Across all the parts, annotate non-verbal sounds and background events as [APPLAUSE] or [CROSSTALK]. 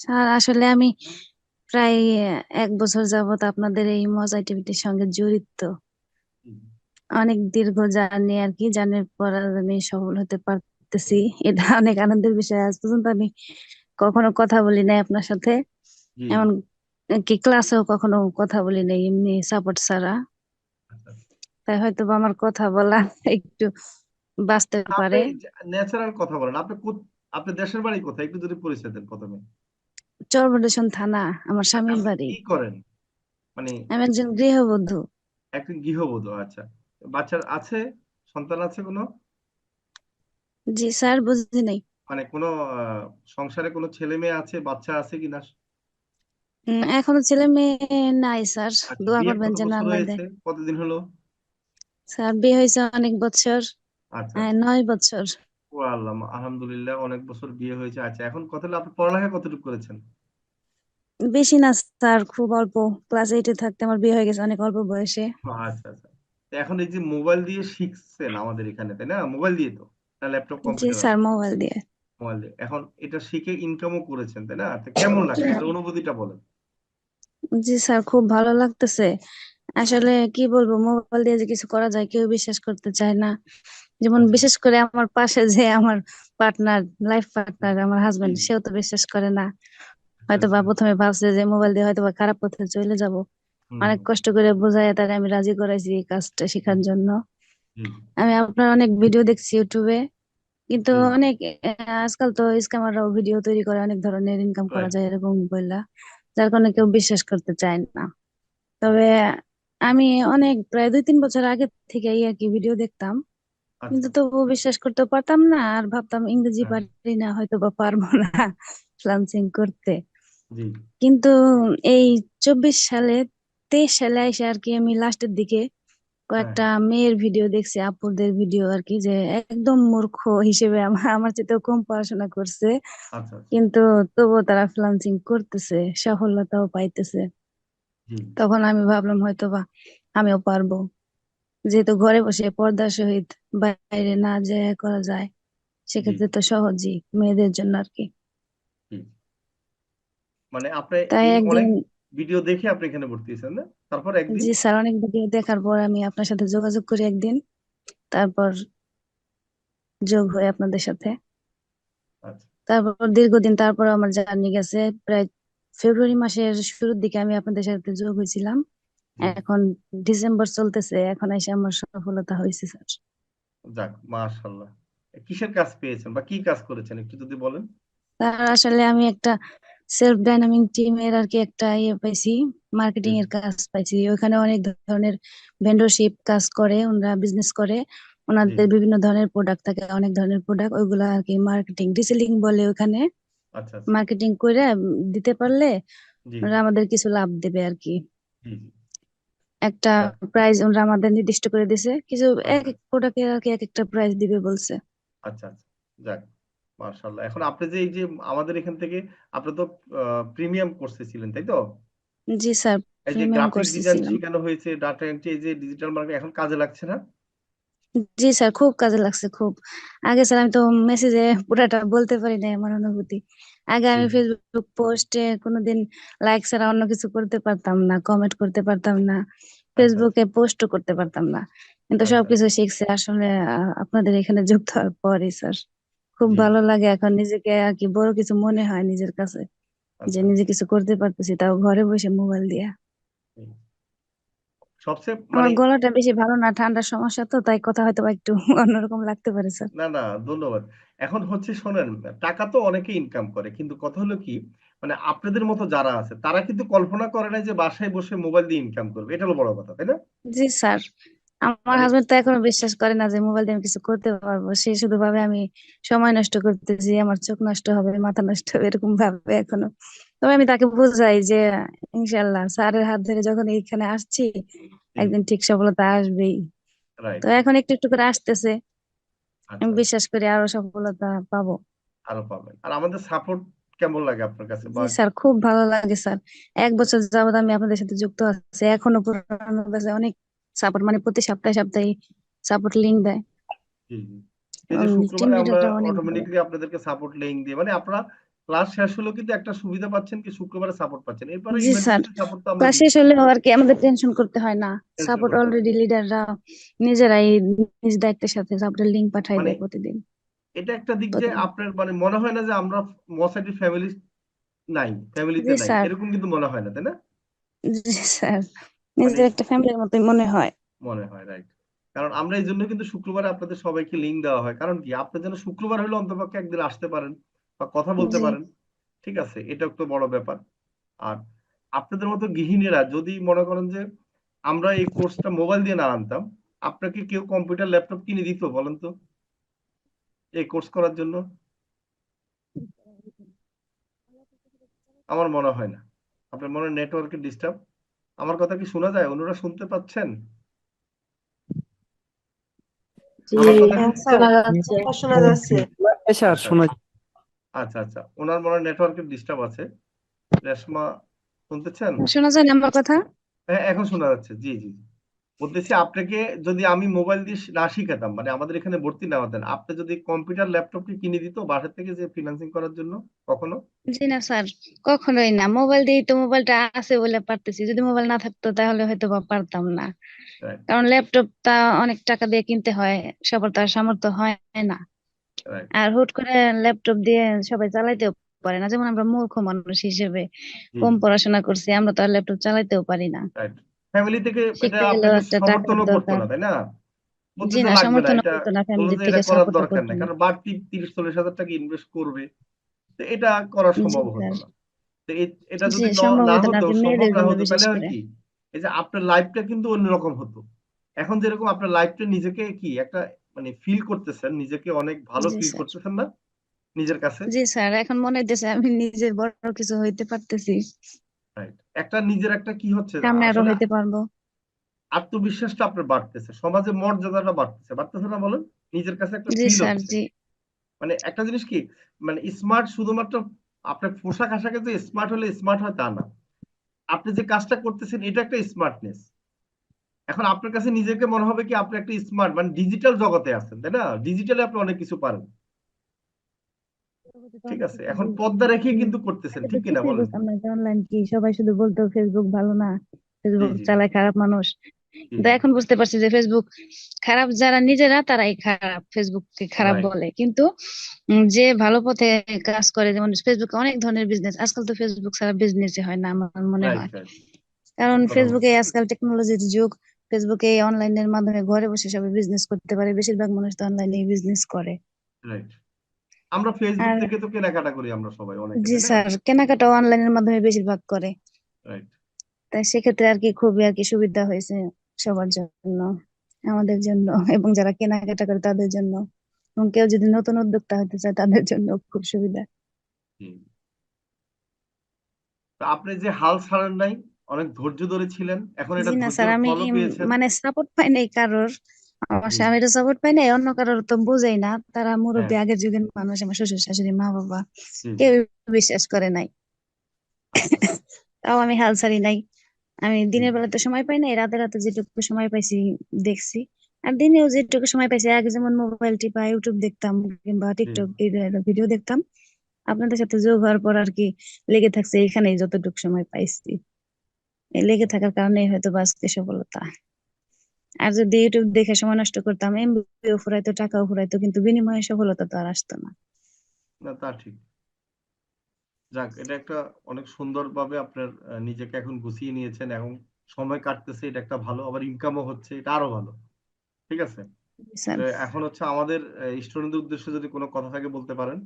Sir আসলে আমি প্রায় এক বছর যাবত আপনাদের এই মজা টিভিটির সঙ্গে জড়িত। অনেক দীর্ঘ জার্নি আর কি জার্নির পর আমি সফল হতে পারতেছি। এটা অনেক আনন্দের বিষয়। আজ পর্যন্ত আমি কখনো কথা বলি নাই আপনার সাথে। এমন কি ক্লাসেও কখনো কথা বলি নাই এমনি সাপোর্ট ছাড়া। আচ্ছা। তাই হয়তো বা আমার কথা বলা একটু বাঁচতে পারে। আপনি ন্যাচারাল কথা বলেন আপনি আপনার দেশের বাড়ি কোথায়? একটু যদি পরিচয় দেন প্রথমে। চরবটেশন থানা আমার স্বামীর বাড়ি। কি করেন? মানে আমি একজন গৃহবধূ। একজন গৃহবধূ আচ্ছা। বাচ্চার আছে? সন্তান আছে কোনো? জি স্যার বুঝি নাই। মানে কোনো সংসারে কোনো ছেলে মেয়ে আছে বাচ্চা আছে কিনা? এখনও ছেলে মেয়ে নাই স্যার। আচ্ছা দোয়া করবেন যেন আল্লাহ দেয় কতদিন হলো? স্যার বিয়ে হয়েছে অনেক বছর। আচ্ছা। নয় বছর। ও আল্লাহ আলহামদুলিল্লাহ অনেক বছর বিয়ে হয়েছে। আচ্ছা এখন কত আপনি পড়ালেখা কতটুকু করেছেন? বেশি না স্যার খুব অল্প। ক্লাস এইটে থাকতে আমার বিয়ে হয়ে গেছে অনেক অল্প বয়সে। আচ্ছা আচ্ছা। এখন এই যে মোবাইল দিয়ে শিখছেন আমাদের এখানে তাই না? মোবাইল দিয়ে তো? না ল্যাপটপ জি কম্পিউটার স্যার মোবাইল দিয়ে। মোবাইল দিয়ে। এখন এটা শিখে ইনকামও করেছেন তাই না? তো কেমন লাগছে? এটার অনুভূতিটা বলেন। জি স্যার খুব ভালো লাগতেছে। আসলে কি বলব মোবাইল দিয়ে যে কিছু করা যায় কেউ বিশ্বাস করতে চায় না। যেমন বিশেষ করে আমার পাশে যে আমার পার্টনার লাইফ পার্টনার আমার হাজবেন্ড সেও তো বিশ্বাস করে না। হয়তো বা আচ্ছা। প্রথমে ভাবছে যে মোবাইল দিয়ে হয়তো বা খারাপ পথে চলে যাব। অনেক কষ্ট করে বোঝায় তাকে আমি রাজি করাইছি এই কাজটা শেখার জন্য। আমি আপনার অনেক ভিডিও দেখছি ইউটিউবে। কিন্তু অনেক আজকাল তো স্ক্যামাররাও ভিডিও তৈরি করে অনেক ধরনের ইনকাম করা যায় এরকম বললা যার কারণে কেউ বিশ্বাস করতে চায় না। তবে আমি অনেক প্রায় দুই তিন বছর আগে থেকে আর কি ভিডিও দেখতাম। কিন্তু আচ্ছা তবুও বিশ্বাস করতে পারতাম না আর ভাবতাম ইংরেজি হ্যাঁ। পারি না হয়তো বা পারব না [LAUGHS] ফ্রিল্যান্সিং করতে। জি। কিন্তু এই চব্বিশ সালে তেইশ সালে এসে আর কি আমি লাস্টের দিকে হ্যাঁ। কয়েকটা মেয়ের ভিডিও দেখছি আপুদের ভিডিও আর কি যে একদম মূর্খ হিসেবে আমার আমার চেয়েও কম পড়াশোনা করছে। আচ্ছা আচ্ছা। কিন্তু তবুও তারা ফ্রিল্যান্সিং করতেছে সফলতাও পাইতেছে। তখন আমি ভাবলাম হয়তো বা আমিও পারব। যেহেতু ঘরে বসে পর্দার সহিত বাইরে না যেয়ে করা যায় সেক্ষেত্রে তো সহজই মেয়েদের জন্য আর কি। মানে আপনি তাই একদিন অনেক ভিডিও দেখে আপনি এখানে ভর্তি হয়েছেন না? তারপর একদিন জি স্যার অনেক ভিডিও দেখার পর আমি আপনার সাথে যোগাযোগ করি একদিন। তারপর যোগ হয় আপনাদের সাথে। আচ্ছা। তারপর দীর্ঘদিন তারপর আমার জার্নি গেছে প্রায় ফেব্রুয়ারি মাসের শুরুর দিকে আমি আপনাদের সাথে যোগ হয়েছিলাম। এখন ডিসেম্বর চলতেছে এখন এসে আমার সফলতা হয়েছে স্যার। যাক মাশাআল্লাহ। কিসের কাজ পেয়েছেন বা কি কাজ করেছেন একটু যদি বলেন? তার আসলে আমি একটা সেলফ ডাইনামিক টিমের আর কি একটা ইয়ে পাইছি মার্কেটিং এর কাজ পাইছি। ওখানে অনেক ধরনের ভেন্ডরশিপ কাজ করে ওনারা বিজনেস করে। ওনাদের বিভিন্ন ধরনের প্রোডাক্ট থাকে অনেক ধরনের প্রোডাক্ট ওইগুলা আর কি মার্কেটিং রিসেলিং বলে ওখানে। আচ্ছা আচ্ছা। মার্কেটিং করে দিতে পারলে ওরা আমাদের কিছু লাভ দেবে আর কি। একটা প্রাইস ওরা আমাদের নির্দিষ্ট করে দিছে। কিছু এক আচ্ছা এক প্রোডাক্টের আর কি এক একটা প্রাইস দিবে বলছে। আচ্ছা আচ্ছা। যাক মাশাআল্লাহ। এখন আপনি যে এই যে আমাদের এখান থেকে আপনি তো প্রিমিয়াম কোর্সে ছিলেন তাই তো? জি স্যার। এই যে প্রিমিয়াম গ্রাফিক কোর্সে ডিজাইন ছিলাম শেখানো হয়েছে ডাটা এন্ট্রি এই যে ডিজিটাল মার্কেটিং এখন কাজে লাগছে না? জি স্যার খুব কাজে লাগছে খুব। আগে স্যার আমি তো মেসেজে পুরাটা বলতে পারি না আমার অনুভূতি। আগে আমি ফেসবুক পোস্টে কোনোদিন লাইক ছাড়া অন্য কিছু করতে পারতাম না কমেন্ট করতে পারতাম না আচ্ছা। ফেসবুকে পোস্টও করতে পারতাম না। কিন্তু আচ্ছা। সবকিছু শিখছে আসলে আপনাদের এখানে যুক্ত হওয়ার পরই স্যার। খুব ভালো লাগে এখন নিজেকে আর কি বড় কিছু মনে হয় নিজের কাছে। যে আচ্ছা। নিজে কিছু করতে পারতেছি তাও ঘরে বসে মোবাইল দিয়ে। সবচেয়ে আমার মানে গলাটা বেশি ভালো না ঠান্ডার সমস্যা তো তাই কথা হয়তো বা একটু [LAUGHS] অন্যরকম লাগতে পারে স্যার না না ধন্যবাদ। এখন হচ্ছে শোনেন টাকা তো অনেকে ইনকাম করে কিন্তু কথা হলো কি মানে আপনাদের মতো যারা আছে তারা কিন্তু কল্পনা করে না যে বাসায় বসে মোবাইল দিয়ে ইনকাম করবে। এটা হলো বড় কথা তাই না? জি স্যার আমার মানে হাজবেন্ড তো এখনও বিশ্বাস করে না যে মোবাইল দিয়ে আমি কিছু করতে পারব। সে শুধু ভাবে আমি সময় নষ্ট করতেছি আমার চোখ নষ্ট হবে মাথা নষ্ট হবে এরকম ভাবে এখনও। তবে আমি তাকে বোঝাই যে ইনশাল্লাহ স্যারের হাত ধরে যখন এইখানে আসছি একদিন ঠিক সফলতা আসবেই। তো এখন একটু একটু করে আসতেছে। আমি আচ্ছা। বিশ্বাস করি আরও সফলতা পাবো। আরও পাবেন। আর আমাদের সাপোর্ট কেমন লাগে আপনার কাছে? স্যার খুব ভালো লাগে স্যার। এক বছর যাবত আমি আপনাদের সাথে যুক্ত আছি। এখনও পুরানো অনেক সাপোর্ট মানে প্রতি সপ্তাহে সপ্তাহে সাপোর্ট লিংক দেয়। জি জি এই যে শুক্রবারে আমরা লিডারটা অনেক আপনাদেরকে সাপোর্ট লিংক দিয়ে মানে আপনারা ক্লাস শেষ হলেও কিন্তু একটা সুবিধা পাচ্ছেন কি শুক্রবারে সাপোর্ট পাচ্ছেন। এরপরে জি স্যার। ক্লাস শেষ হলেও আর কি আমাদের টেনশন করতে হয় না। সাপোর্ট। অলরেডি লিডাররা নিজেরাই নিজ দায়িত্বের সাথে সাপোর্টের লিঙ্ক পাঠাই মানে দেয় প্রতিদিন। এটা একটা দিক যে আপনার মানে মনে হয় না যে আমরা মসাইটির ফ্যামিলি নাই ফ্যামিলিতে নাই। এরকম কিন্তু মনে হয় না তাই না? জি স্যার। মানে নিজের একটা ফ্যামিলির মতোই মনে হয়। মনে হয় রাইট কারণ আমরা এই জন্য কিন্তু শুক্রবারে আপনাদের সবাইকে লিঙ্ক দেওয়া হয়। কারণ কি? আপনি যেন শুক্রবার হলে অন্তপক্ষে একদিন আসতে পারেন। বা কথা বলতে পারেন ঠিক আছে? এটা একটু বড় ব্যাপার। আর আপনাদের মতো গৃহিণীরা যদি মনে করেন যে আমরা এই কোর্সটা মোবাইল দিয়ে না আনতাম আপনাকে কেউ কম্পিউটার ল্যাপটপ কিনে দিত বলেন তো? এই কোর্স করার জন্য? আমার মনে হয় না। আপনার মনে নেটওয়ার্কের ডিস্টার্ব আমার কথা কি শোনা যায়? অন্যরা শুনতে পাচ্ছেন? কি শোনা যাচ্ছে? শোনা যাচ্ছে। স্যার শোনা আচ্ছা আচ্ছা। ওনার মনে হয় নেটওয়ার্কের ডিস্টার্ব আছে। রেশমা শুনতেছেন? শোনা যায় না আমার কথা? হ্যাঁ এখন শোনা যাচ্ছে। জি জি। বলতেছি আপনাকে যদি আমি মোবাইল দিয়ে না শিখাতাম মানে আমাদের এখানে ভর্তি না হতেন আপনি যদি কম্পিউটার ল্যাপটপ কি কিনে দিত বাসা থেকে যে ফিনান্সিং করার জন্য কখনো? জি না স্যার কখনোই না। মোবাইল দিয়েই তো মোবাইলটা আছে বলে পারতেছি। যদি মোবাইল না থাকতো তাহলে হয়তো বা পারতাম না। কারণ ল্যাপটপটা অনেক টাকা দিয়ে কিনতে হয় সবার তার সামর্থ্য হয় না। আর হুট করে ল্যাপটপ দিয়ে সবাই চালাইতেও পারে না। যেমন আমরা মূর্খ মানুষ হিসেবে কম পড়াশোনা করছি আমরা তো আর ল্যাপটপ চালাইতেও পারি না। ফ্যামিলি থেকে এটা শিখতে গেলেও আপনাকে একটা টাকার সমর্থনও করতো দরকার। না তাই না? জি না সমর্থন এটা করতো না ফ্যামিলি থেকে করার দরকার করতো নাই না। কারণ বাড়তি তিরিশ চল্লিশ হাজার টাকা ইনভেস্ট করবে তো এটা করা জি সম্ভব হতো না। তো এটা যদি না হতো সম্ভব মেয়েদের না জন্য হতো বিশেষ তাহলে করে। কি? এই যে আপনার লাইফটা কিন্তু অন্যরকম হতো। এখন যেরকম আপনার লাইফটা নিজেকে কি একটা মানে ফিল করতেছেন নিজেকে অনেক ভালো জি ফিল স্যার। করতেছেন না? নিজের কাছে? জি স্যার এখন মনে হইতেছে আমি নিজে বড় কিছু হইতে পারতেছি। রাইট একটা নিজের একটা কি হচ্ছে? সামনে আরও আসলে হইতে পারব। আত্মবিশ্বাসটা আপনার বাড়তেছে সমাজে মর্যাদাটা বাড়তেছে বাড়তেছে না বলেন? নিজের কাছে একটা জি ফিল স্যার হচ্ছে। জি। মানে একটা জিনিস কি মানে স্মার্ট শুধুমাত্র আপনার পোশাক আশাকে যে স্মার্ট হলে স্মার্ট হয় তা না। আপনি যে কাজটা করতেছেন এটা একটা স্মার্টনেস এখন আপনার কাছে নিজেকে মনে হবে কি আপনি একটা স্মার্ট মানে ডিজিটাল জগতে আছেন তাই না? ডিজিটালে আপনি অনেক কিছু পারেন। ঠিক আছে এখন পর্দা রেখে কিন্তু করতেছেন ঠিক কিনা বলেন? অনলাইন কি সবাই শুধু বলতো ফেসবুক ভালো না ফেসবুক চালায় খারাপ মানুষ। কিন্তু এখন বুঝতে পারছি যে ফেসবুক খারাপ যারা নিজেরা তারাই খারাপ ফেসবুককে খারাপ বলে। কিন্তু যে ভালো পথে কাজ করে যেমন ফেসবুকে অনেক ধরনের বিজনেস আজকাল তো ফেসবুক ছাড়া বিজনেসই হয় না আমার মনে হয়। কারণ ফেসবুকে আজকাল টেকনোলজির যুগ ফেসবুকে অনলাইনের মাধ্যমে ঘরে বসে সবাই বিজনেস করতে পারে। বেশিরভাগ মানুষ তো অনলাইনে বিজনেস করে। রাইট আমরা ফেসবুক থেকে তো কেনাকাটা করি আমরা সবাই অনেকে জি স্যার কেনাকাটাও অনলাইনের মাধ্যমে বেশিরভাগ করে। রাইট তাই সেক্ষেত্রে আর কি খুবই আর কি সুবিধা হয়েছে সবার জন্য আমাদের জন্য এবং যারা কেনাকাটা করে তাদের জন্য। এবং কেউ যদি নতুন উদ্যোক্তা হতে চায় তাদের জন্য খুব সুবিধা। আপনি যে হাল ছাড়েন নাই অনেক ধৈর্য ধরে ছিলেন। এখন এটা জি না স্যার আমি মানে সাপোর্ট পাই নাই কারোর। আমার জি। স্বামীরও সাপোর্ট পাই নাই অন্য কারোর তো বুঝেই না। তারা মুরব্বী হ্যাঁ। আগের যুগের মানুষ আমার শ্বশুর শাশুড়ি মা বাবা। কেউ বিশ্বাস করে নাই। তাও আমি হাল ছাড়ি নাই। আমি দিনের বেলা তো সময় পাই নাই রাতে রাতে যেটুকু সময় পাইছি দেখছি। আর দিনেও যেটুকু সময় পাইছি আগে যেমন মোবাইল টিপা ইউটিউব দেখতাম কিংবা টিকটক ভিডিও দেখতাম। আপনাদের সাথে যোগ হওয়ার পর আর কি লেগে থাকছে এখানেই যতটুকু সময় পাইছি। লেগে থাকার কারণে হয়তো বা আজকে সফলতা। আর যদি ইউটিউব দেখে সময় নষ্ট করতাম এমবিও ফুরাইতো টাকাও ফুরাইতো কিন্তু বিনিময়ে সফলতা তো আর আসতো না। না তা ঠিক। যাক এটা একটা অনেক সুন্দরভাবে আপনার নিজেকে এখন গুছিয়ে নিয়েছেন এবং সময় কাটতেছে এটা একটা ভালো। আবার ইনকামও হচ্ছে এটা আরও ভালো। ঠিক আছে? এখন হচ্ছে আমাদের স্টুডেন্টদের উদ্দেশ্যে যদি কোনো কথা থাকে বলতে পারেন।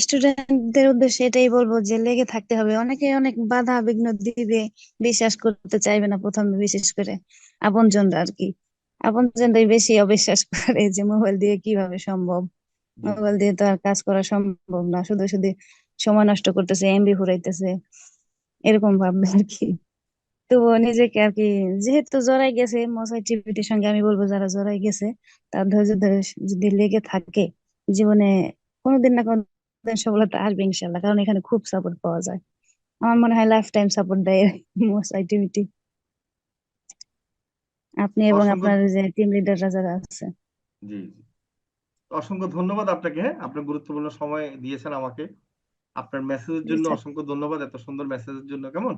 স্টুডেন্টদের উদ্দেশ্যে এটাই বলব যে লেগে থাকতে হবে। অনেকে অনেক বাধা বিঘ্ন দিবে বিশ্বাস করতে চাইবে না প্রথমে বিশেষ করে আপনজনরা আর কি। আপনজনরাই বেশি অবিশ্বাস করে যে মোবাইল দিয়ে কীভাবে সম্ভব। মোবাইল দিয়ে তো আর কাজ করা সম্ভব না। শুধু শুধু সময় নষ্ট করতেছে এমবি ফুরাইতেছে এরকম ভাববে আর কি। তবুও নিজেকে আর কি যেহেতু জড়াই গেছে মশাই টিভিটির সঙ্গে আমি বলব যারা জড়াই গেছে তার ধৈর্য ধরে যদি লেগে থাকে জীবনে কোনোদিন না কোনোদিন সফলতা আসবে ইনশাল্লাহ কারণ এখানে খুব সাপোর্ট পাওয়া যায়। আমার মনে হয় লাইফ টাইম সাপোর্ট দেয় মোস্ট টিভিটি আপনি এবং আপনার যে টিম লিডাররা যারা আছে। জি জি। অসংখ্য ধন্যবাদ আপনাকে হ্যাঁ? আপনি গুরুত্বপূর্ণ সময় দিয়েছেন আমাকে। আপনার মেসেজের জন্য অসংখ্য ধন্যবাদ এত সুন্দর মেসেজের জন্য কেমন?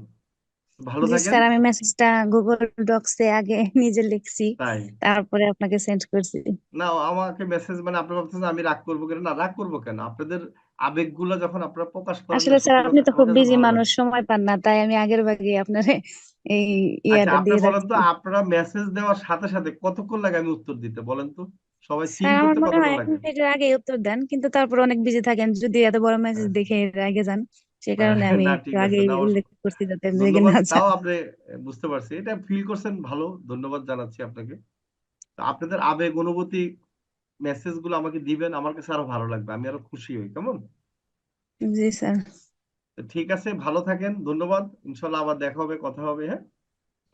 ভালো থাকেন। স্যার আমি মেসেজটা গুগল ডক্সে আগে [LAUGHS] নিজে লিখছি তাই? তারপরে আপনাকে সেন্ড করছি। না আমাকে মেসেজ মানে আপনি ভাবতেছেন আমি রাগ করব কেন? না রাগ করব কেন? আপনাদের আবেগগুলো যখন আপনারা প্রকাশ করেন আসলে স্যার আপনি তো খুব বিজি মানুষ সময় পান না তাই আমি আগের ভাগে আপনার এই আচ্ছা ইয়াটা দিয়ে বলেন তো আপনারা মেসেজ দেওয়ার সাথে সাথে কতক্ষণ লাগে আমি উত্তর দিতে বলেন তো? সবাই সিন করতে হয় এক লাগে? মিনিটের আগে উত্তর দেন কিন্তু তারপর অনেক বিজি থাকেন যদি এত বড় মেসেজ হ্যাঁ। দেখে রেগে যান সে কারণে আমি অবশ্য উল্লেখ করছি যাতে রেগে না তাও আপনি বুঝতে পারছি। এটা ফিল করছেন ভালো ধন্যবাদ জানাচ্ছি আপনাকে। আপনাদের আবেগ অনুভূতি মেসেজগুলো আমাকে দিবেন আমার কাছে আরও ভালো লাগবে আমি আরও খুশি হই কেমন? জি স্যার। ঠিক আছে ভালো থাকেন ধন্যবাদ ইনশাল্লাহ আবার দেখা হবে কথা হবে হ্যাঁ?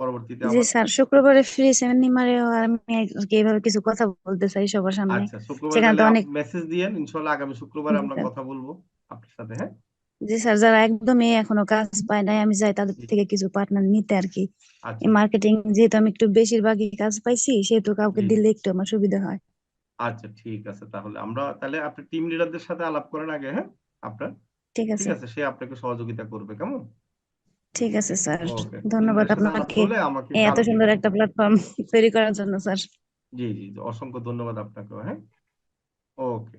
পরবর্তীতে জি আবার স্যার শুক্রবারে ফ্রি সেমিনারেও আমি এইভাবে কিছু কথা বলতে চাই সবার সামনে। আচ্ছা শুক্রবার সেখানে তো অনেক মেসেজ দিয়েন ইনশাল্লাহ আগামী শুক্রবারে আমরা কথা বলব আপনার সাথে হ্যাঁ? জি স্যার যারা একদমই এখনও কাজ পায় নাই আমি যাই তাদের থেকে কিছু পার্টনার নিতে আর কি। আচ্ছা। মার্কেটিং যেহেতু আমি একটু বেশিরভাগই কাজ পাইছি সেহেতু কাউকে দিলে একটু আমার সুবিধা হয়। আচ্ছা ঠিক আছে তাহলে। আমরা তাহলে আপনি টিম লিডারদের সাথে আলাপ করেন আগে হ্যাঁ? আপনার? ঠিক আছে। ঠিক আছে সে আপনাকে সহযোগিতা করবে কেমন? ঠিক আছে স্যার। ওকে ধন্যবাদ আপনাকে। আমাকে এই এত সুন্দর একটা প্ল্যাটফর্ম তৈরি করার জন্য স্যার। জি জি জি, অসংখ্য ধন্যবাদ আপনাকে হ্যাঁ? ওকে